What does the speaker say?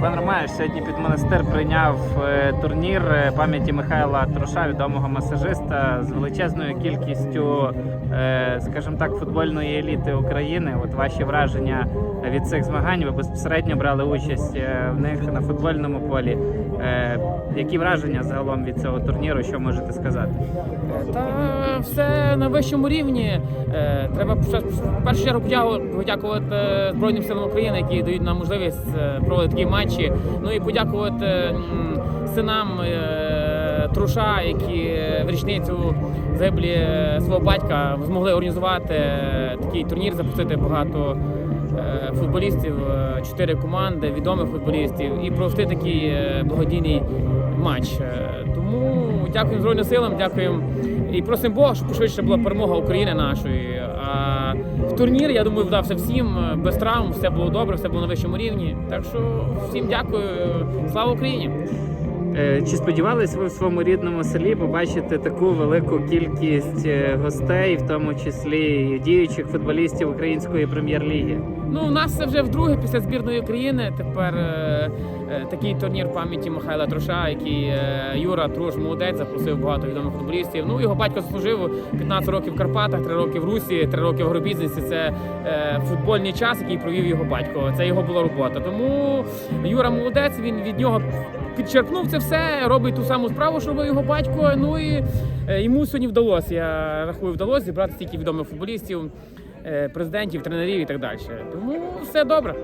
Пан Ромаєш сьогодні під монастир прийняв е, турнір е, пам'яті Михайла Труша, відомого масажиста, з величезною кількістю, е, скажімо так, футбольної еліти України. От ваші враження від цих змагань. Ви безпосередньо брали участь в них на футбольному полі. Е, Які враження загалом від цього турніру? Що можете сказати? Та все на вищому рівні. Е, Треба в першу чергу подякувати е, Збройним силам України, які дають нам можливість проводити такі матчі. Ну і подякувати синам Труша, які в річницю загиблі свого батька змогли організувати такий турнір, запустити багато футболістів, е, чотири команди, відомих футболістів і провести такий е, благодійний матч. Е, Тому дякуємо Збройним силам, дякуємо і просимо Бога, щоб швидше була перемога України нашої. А в турнір, я думаю, вдався всім е, без травм, все було добре, все було на вищому рівні. Так що всім дякую. Слава Україні! Е, Чи сподівались ви в своєму рідному селі побачити таку велику кількість е, гостей, в тому числі діючих футболістів української прем'єр-ліги? Ну, у нас це вже вдруге після збірної України. Тепер е, е, такий турнір пам'яті Михайла Труша, який е, Юра Труш молодець, запросив багато відомих футболістів. Ну, його батько заслужив 15 років в Карпатах, 3 роки в Русі, 3 роки в Агробізнесі. Це е, футбольний час, який провів його батько. Це його була робота. Тому Юра молодець, він від нього підчеркнув це все, робить ту саму справу, що робив його батько. Ну і е, йому сьогодні вдалося. Я рахую, вдалося зібрати стільки відомих футболістів, е, президентів, тренерів і так далі. Тому все добре.